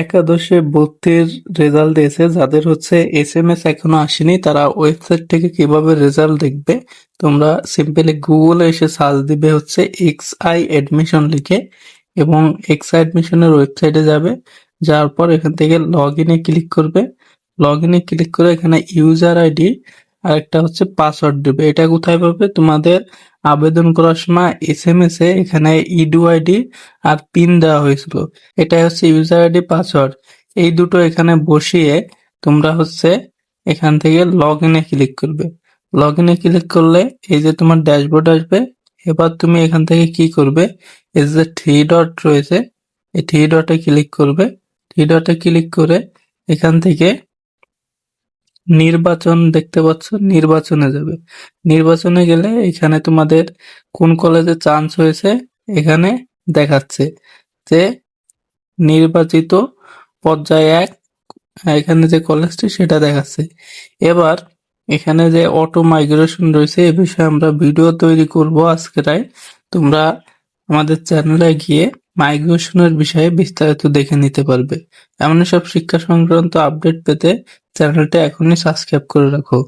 একাদশে ভর্তির রেজাল্ট দিয়েছে, যাদের হচ্ছে এস এম এস এখনও আসেনি, তারা ওয়েবসাইট থেকে কীভাবে রেজাল্ট দেখবে, তোমরা সিম্পলি গুগলে এসে সার্চ দিবে হচ্ছে এক্স আই অ্যাডমিশন লিখে, এবং এক্স আই অ্যাডমিশনের ওয়েবসাইটে যাবে, যাওয়ার পর এখান থেকে লগ ইনে ক্লিক করবে। লগ ইনে ক্লিক করে এখানে ইউজার আইডি আর একটা হচ্ছে পাসওয়ার্ড দেবে। এটা কোথায় পাবে? তোমাদের আবেদন করার সময় এস এম এস এ এখানে ইডু আইডি আর পিন দেওয়া হয়েছিল। এটা হচ্ছে ইউজার আইডি পাসওয়ার্ড এই দুটো এখানে বসিয়ে তোমরা হচ্ছে এখান থেকে লগ ইনে ক্লিক করবে। লগ ইনে ক্লিক করলে এই যে তোমার ড্যাশবোর্ড আসবে, এবার তুমি এখান থেকে কি করবে? এই যে থ্রি ডট রয়েছে, এই থ্রি ডটে ক্লিক করবে। থ্রি ডটে ক্লিক করে এখান থেকে নির্বাচন দেখতে পাচ্ছ, নির্বাচনে যাবে। নির্বাচনে গেলে এখানে তোমাদের কোন কলেজে চান্স হয়েছে এখানে দেখাচ্ছে যে নির্বাচিত পর্যায়ে এক, এখানে যে কলেজটি সেটা দেখাচ্ছে। এবার এখানে যে অটো মাইগ্রেশন রয়েছে এ বিষয়ে আমরা ভিডিও তৈরি করব আজকেরাই তোমরা আমাদের চ্যানেলে গিয়ে মাইগ্রেশনের বিষয়ে বিস্তারিত দেখে নিতে পারবে। এমন সব শিক্ষা সংক্রান্ত আপডেট পেতে চ্যানেলটা এখনই সাবস্ক্রাইব করে রাখো।